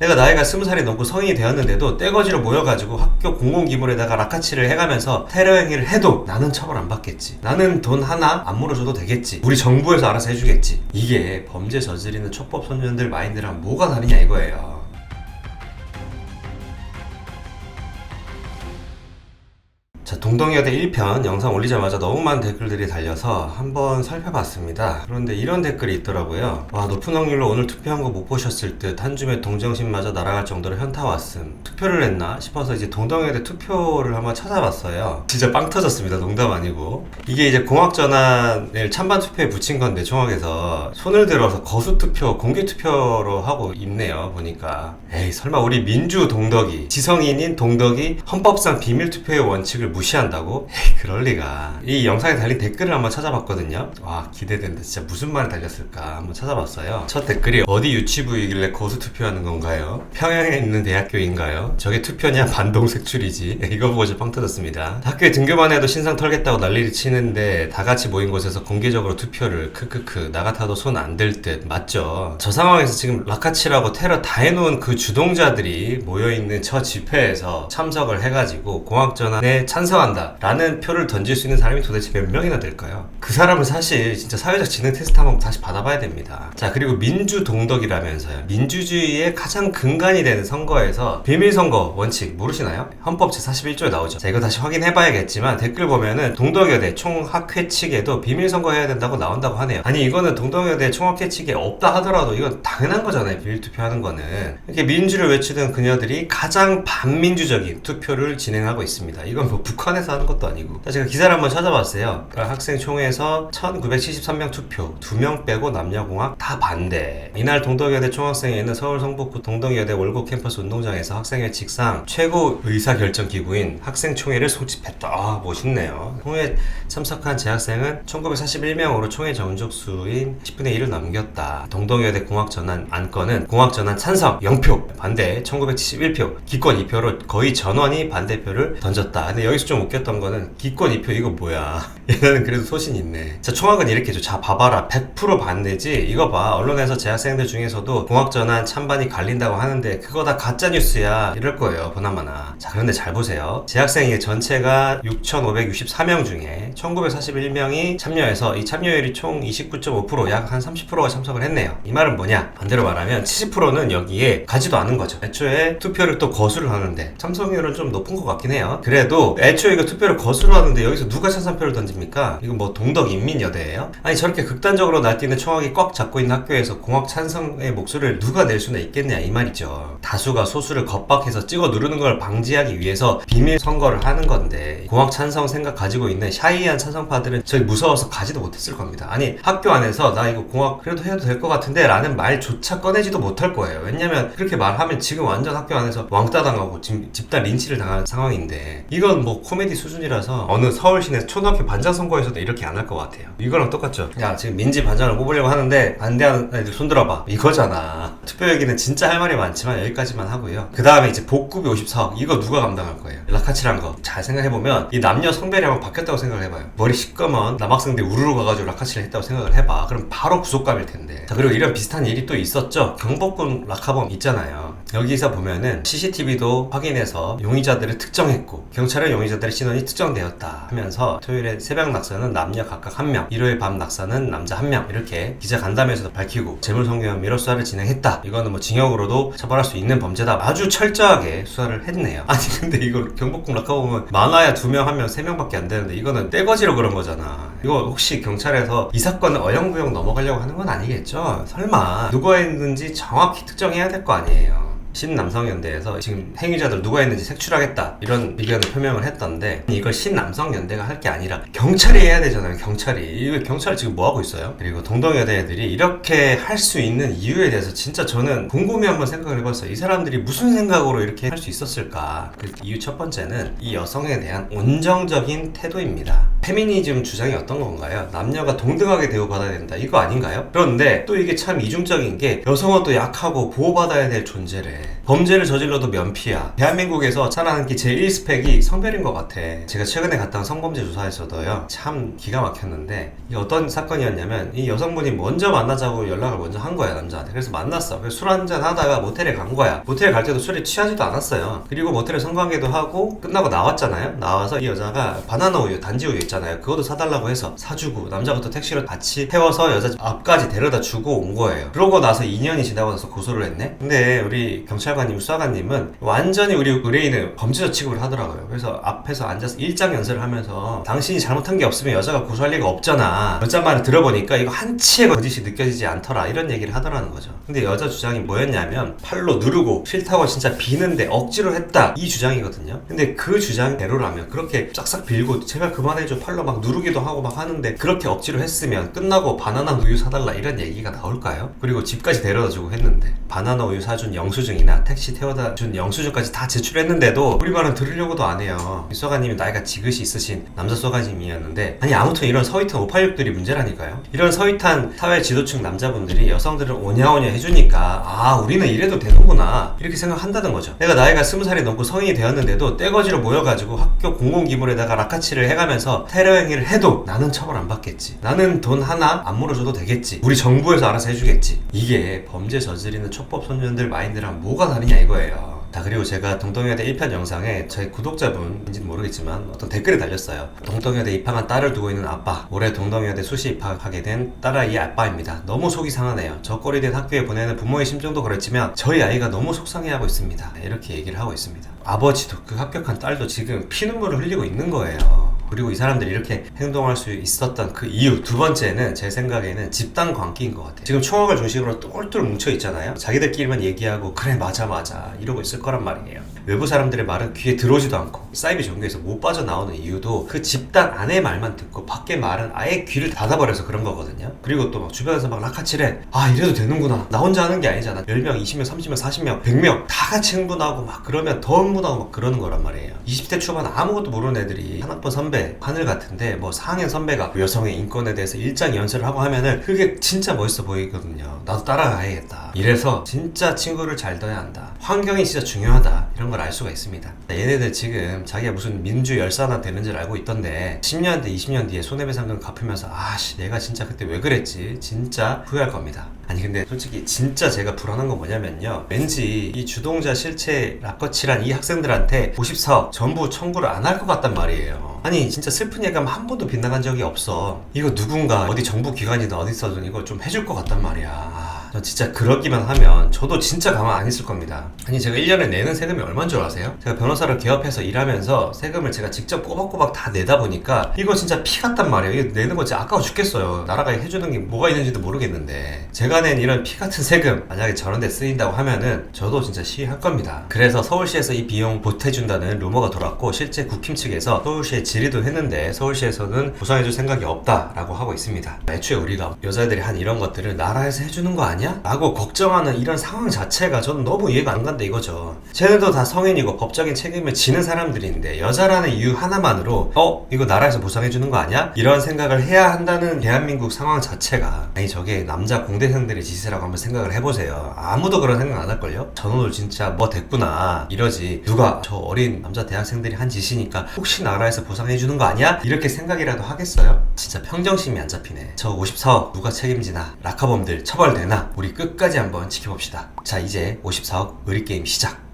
내가 나이가 스무 살이 넘고 성인이 되었는데도 떼거지로 모여가지고 학교 공공기물에다가 라카치를 해가면서 테러 행위를 해도 나는 처벌 안 받겠지. 나는 돈 하나 안 물어줘도 되겠지. 우리 정부에서 알아서 해주겠지. 이게 범죄 저지르는 촉법 소년들 마인드랑 뭐가 다르냐 이거예요. 자, 동덕여대 1편 영상 올리자마자 너무 많은 댓글들이 달려서 한번 살펴봤습니다. 그런데 이런 댓글이 있더라고요. 와, 높은 확률로 오늘 투표한 거 못 보셨을 듯 한 줌의 동정심마저 날아갈 정도로 현타 왔음. 투표를 했나 싶어서 이제 동덕여대 투표를 한번 찾아봤어요. 진짜 빵 터졌습니다. 농담 아니고. 이게 이제 공학전환을 찬반 투표에 붙인 건데 총학에서 손을 들어서 거수 투표, 공개 투표로 하고 있네요. 보니까. 에이, 설마 우리 민주 동덕이, 지성인인 동덕이 헌법상 비밀 투표의 원칙을 무시한다고? 에이, 그럴 리가. 이 영상에 달린 댓글을 한번 찾아봤거든요. 와, 기대된다. 진짜 무슨 말이 달렸을까? 한번 찾아봤어요. 첫 댓글이 어디 유치부이길래 거수 투표하는 건가요? 평양에 있는 대학교인가요? 저게 투표냐? 반동 색출이지. 이거 보고 저빵 터졌습니다. 학교에 등교만 해도 신상 털겠다고 난리를 치는데 다 같이 모인 곳에서 공개적으로 투표를 크크크 나 같아도 손안댈듯 맞죠? 저 상황에서 지금 라카치라고 테러 다 해놓은 그 주동자들이 모여있는 저 집회에서 참석을 해가지고 공학 전환에 찬성 한다 라는 표를 던질 수 있는 사람이 도대체 몇 명이나 될까요? 그 사람은 사실 진짜 사회적 지능 테스트 한번 다시 받아봐야 됩니다. 자 그리고 민주 동덕이라면서요. 민주주의의 가장 근간이 되는 선거에서 비밀선거 원칙 모르시나요? 헌법 제41조에 나오죠. 자 이거 다시 확인해봐야겠지만 댓글 보면은 동덕여대 총학회 측에도 비밀선거 해야 된다고 나온다고 하네요. 아니 이거는 동덕여대 총학회 측에 없다 하더라도 이건 당연한 거잖아요. 비밀투표하는 거는 이렇게 민주를 외치던 그녀들이 가장 반민주적인 투표를 진행하고 있습니다. 이건 뭐 북한에서 하는 것도 아니고. 자, 제가 기사를 한번 찾아봤어요. 그러니까 학생 총회에서 1973명 투표, 2명 빼고 남녀공학 다 반대. 이날 동덕여대 총학생회는 서울 성북구 동덕여대 월곡 캠퍼스 운동장에서 학생회 직상 최고 의사결정 기구인 학생총회를 소집했다. 아, 멋있네요. 총회 참석한 재학생은 1941명으로 총회 정족수인 10분의 1을 넘겼다. 동덕여대 공학전환 안건은 공학전환 찬성 0표, 반대 1971표, 기권 2표로 거의 전원이 반대표를 던졌다. 근데 여기서 좀 웃겼던 거는 기권 2표 이거 뭐야? 얘네는 그래도 소신 있네. 자, 총학은 이렇게 죠 자, 봐봐라. 100% 반대지? 이거 봐. 언론에서 재학생들 중에서도 공학전환 찬반이 갈린다고 하는데 그거 다 가짜뉴스야. 이럴 거예요. 보나마나. 자, 그런데 잘 보세요. 재학생의 전체가 6,564명 중에 1,941명이 참여해서 이 참여율이 총 29.5%, 약 한 30%가 참석을 했네요. 이 말은 뭐냐? 반대로 말하면 70%는 여기에 가지도 않은 거죠. 애초에 투표를 또 거수를 하는데 참석률은 좀 높은 것 같긴 해요. 그래도 애 초에 이거 투표를 거수를 하는데 여기서 누가 찬성표를 던집니까? 이거 뭐 동덕 인민여대예요? 아니 저렇게 극단적으로 날뛰는 총학이 꽉 잡고 있는 학교에서 공학 찬성의 목소리를 누가 낼 수나 있겠냐 이 말이죠. 다수가 소수를 겁박해서 찍어 누르는 걸 방지하기 위해서 비밀 선거를 하는 건데 공학 찬성 생각 가지고 있는 샤이한 찬성파들은 저기 무서워서 가지도 못했을 겁니다. 아니 학교 안에서 나 이거 공학 그래도 해도 될 것 같은데 라는 말조차 꺼내지도 못할 거예요. 왜냐면 그렇게 말하면 지금 완전 학교 안에서 왕따 당하고 집, 집단 린치를 당하는 상황인데 이건 뭐 코미디 수준이라서 어느 서울 시내 초등학교 반장 선거에서도 이렇게 안 할 것 같아요. 이거랑 똑같죠. 야 지금 민지 반장을 뽑으려고 하는데 반대하는 애들 손 들어봐. 이거잖아. 투표 얘기는 진짜 할 말이 많지만 여기까지만 하고요. 그 다음에 이제 복급이 54억 이거 누가 감당할 거예요? 라카치란 거 잘 생각해보면 이 남녀 성별이 한번 바뀌었다고 생각을 해봐요. 머리 시꺼먼 남학생들이 우르르 가가지고 라카치를 했다고 생각을 해봐. 그럼 바로 구속감일 텐데. 자 그리고 이런 비슷한 일이 또 있었죠. 경복궁 라카범 있잖아요. 여기서 보면은 CCTV도 확인해서 용의자들을 특정했고 경찰은 용의 자들의 신원이 특정되었다 하면서 토요일에 새벽 낙서는 남녀 각각 한 명, 일요일 밤 낙서는 남자 한 명 이렇게 기자 간담회에서도 밝히고 재물성경 미러 수사를 진행했다. 이거는 뭐 징역으로도 처벌할 수 있는 범죄다. 아주 철저하게 수사를 했네요. 아니 근데 이거 경복궁 라카범은 많아야 두 명, 한 명, 세 명밖에 안 되는데 이거는 떼거지로 그런 거잖아. 이거 혹시 경찰에서 이 사건을 어영부영 넘어가려고 하는 건 아니겠죠? 설마 누가 했는지 정확히 특정해야 될 거 아니에요. 신남성연대에서 지금 행위자들 누가 했는지 색출하겠다 이런 의견을 표명을 했던데 이걸 신남성연대가 할 게 아니라 경찰이 해야 되잖아요 경찰이 이거 경찰 지금 뭐 하고 있어요? 그리고 동덕여대 애들이 이렇게 할 수 있는 이유에 대해서 진짜 저는 곰곰이 한번 생각을 해봤어요 이 사람들이 무슨 생각으로 이렇게 할 수 있었을까 그 이유 첫 번째는 이 여성에 대한 온정적인 태도입니다 페미니즘 주장이 어떤 건가요? 남녀가 동등하게 대우받아야 된다 이거 아닌가요? 그런데 또 이게 참 이중적인 게 여성은 또 약하고 보호받아야 될 존재래 돼. 범죄를 저질러도 면피야. 대한민국에서 살아남기 제1스펙이 성별인 것 같아. 제가 최근에 갔다 온 성범죄 조사에서도요. 참 기가 막혔는데 이게 어떤 사건이었냐면 이 여성분이 먼저 만나자고 연락을 먼저 한 거야 남자한테. 그래서 만났어. 그래서 술 한잔 하다가 모텔에 간 거야. 모텔에 갈 때도 술에 취하지도 않았어요. 그리고 모텔에 성관계도 하고 끝나고 나왔잖아요. 나와서 이 여자가 바나나 우유, 단지 우유 있잖아요. 그것도 사달라고 해서 사주고 남자가 또 택시로 같이 태워서 여자 집 앞까지 데려다 주고 온 거예요. 그러고 나서 2년이 지나고 나서 고소를 했네. 근데 우리 경찰관님, 수사관님은 완전히 우리 의뢰인을 범죄자 취급을 하더라고요. 그래서 앞에서 앉아서 일장 연설을 하면서 당신이 잘못한 게 없으면 여자가 고소할 리가 없잖아. 여자 말을 들어보니까 이거 한치의 거짓이 느껴지지 않더라. 이런 얘기를 하더라는 거죠. 근데 여자 주장이 뭐였냐면 팔로 누르고 싫다고 진짜 비는데 억지로 했다. 이 주장이거든요. 근데 그 주장대로라면 그렇게 싹싹 빌고 제발 그만해줘. 팔로 막 누르기도 하고 막 하는데 그렇게 억지로 했으면 끝나고 바나나 우유 사달라 이런 얘기가 나올까요? 그리고 집까지 데려다 주고 했는데 바나나 우유 사준 영수증 이나 택시 태워다 준 영수증까지 다 제출했는데도 우리 말은 들으려고도 안 해요. 이 소가님이 나이가 지긋이 있으신 남자 소가님이었는데 아니 아무튼 이런 서윗한 586들이 문제라니까요. 이런 서윗한 사회 지도층 남자분들이 여성들을 오냐오냐 해주니까 아 우리는 이래도 되는구나 이렇게 생각한다는 거죠. 내가 나이가 20살이 넘고 성인이 되었는데도 떼거지로 모여가지고 학교 공공기물에다가 라카치를 해가면서 테러 행위를 해도 나는 처벌 안 받겠지. 나는 돈 하나 안 물어줘도 되겠지. 우리 정부에서 알아서 해주겠지. 이게 범죄 저지르는 촉법 소년들 마인드랑 뭐가 다르냐 이거예요. 자 그리고 제가 동덕여대 1편 영상에 저희 구독자분인지는 모르겠지만 어떤 댓글이 달렸어요. 동덕여대 입학한 딸을 두고 있는 아빠 올해 동덕여대 수시 입학하게 된 딸아이의 아빠입니다. 너무 속이 상하네요. 저 꼴이 된 학교에 보내는 부모의 심정도 그렇지만 저희 아이가 너무 속상해하고 있습니다. 이렇게 얘기를 하고 있습니다. 아버지도 그 합격한 딸도 지금 피눈물을 흘리고 있는 거예요 그리고 이 사람들이 이렇게 행동할 수 있었던 그 이유 두 번째는 제 생각에는 집단 관계인 것 같아요. 지금 총학을 중심으로 똘똘 뭉쳐 있잖아요. 자기들끼리만 얘기하고 그래 맞아 맞아. 이러고 있을 거란 말이에요. 외부 사람들의 말은 귀에 들어오지도 않고 사이비 종교에서 못 빠져나오는 이유도 그 집단 안의 말만 듣고 밖의 말은 아예 귀를 닫아버려서 그런 거거든요. 그리고 또 막 주변에서 막 라카치래 아 이래도 되는구나. 나 혼자 하는 게 아니잖아. 10명 20명 30명 40명 100명 다 같이 흥분하고 막 그러면 더 흥분하고 막 그러는 거란 말이에요. 20대 초반 아무것도 모르는 애들이 한 학번 선배 하늘 같은데 뭐 4학년 선배가 여성의 인권에 대해서 일장 연설을 하고 하면은 그게 진짜 멋있어 보이거든요. 나도 따라가야겠다. 이래서 진짜 친구를 잘 둬야 한다. 환경이 진짜 중요하다. 이런 걸 알 수가 있습니다. 얘네들 지금 자기가 무슨 민주 열사나 되는 줄 알고 있던데 10년 뒤 20년 뒤에 손해배상금 갚으면서 아씨 내가 진짜 그때 왜 그랬지? 진짜 후회할 겁니다. 아니 근데 솔직히 진짜 제가 불안한 건 뭐냐면요. 왠지 이 주동자 실체 라커칠한 이 학생들한테 54억 전부 청구를 안 할 것 같단 말이에요 아니 진짜 슬픈 예감 한 번도 빗나간 적이 없어. 이거 누군가 어디 정부 기관이든 어디 있어든 이거 좀 해줄 것 같단 말이야. 아, 저 진짜 그러기만 하면 저도 진짜 가만 안 있을 겁니다. 아니 제가 1년에 내는 세금이 얼마인 줄 아세요? 제가 변호사를 개업해서 일하면서 세금을 제가 직접 꼬박꼬박 다 내다 보니까 이거 진짜 피 같단 말이에요. 이거 내는 거 진짜 아까워 죽겠어요. 나라가 해주는 게 뭐가 있는지도 모르겠는데. 제가 낸 이런 피 같은 세금 만약에 저런 데 쓰인다고 하면은 저도 진짜 시위할 겁니다. 그래서 서울시에서 이 비용 보태준다는 루머가 돌았고 실제 국힘 측에서 서울시에 질의도 했는데 서울시에서는 보상해줄 생각이 없다라고 하고 있습니다. 애초에 우리가 여자들이 한 이런 것들을 나라에서 해주는 거 아니야? 라고 걱정하는 이런 상황 자체가 저는 너무 이해가 안 간다 이거죠 쟤네도 다 성인이고 법적인 책임을 지는 사람들인데 여자라는 이유 하나만으로 어? 이거 나라에서 보상해주는 거 아니야? 이런 생각을 해야 한다는 대한민국 상황 자체가 아니 저게 남자 공대생들의 짓이라고 한번 생각을 해보세요 아무도 그런 생각 안 할걸요? 저놈들 진짜 뭐 됐구나 이러지 누가 저 어린 남자 대학생들이 한 짓이니까 혹시 나라에서 보상해주는 거 아니야? 이렇게 생각이라도 하겠어요? 진짜 평정심이 안 잡히네 저 54억 누가 책임지나 라카범들 처벌되나 우리 끝까지 한번 지켜봅시다. 자 이제 54억 의리게임 시작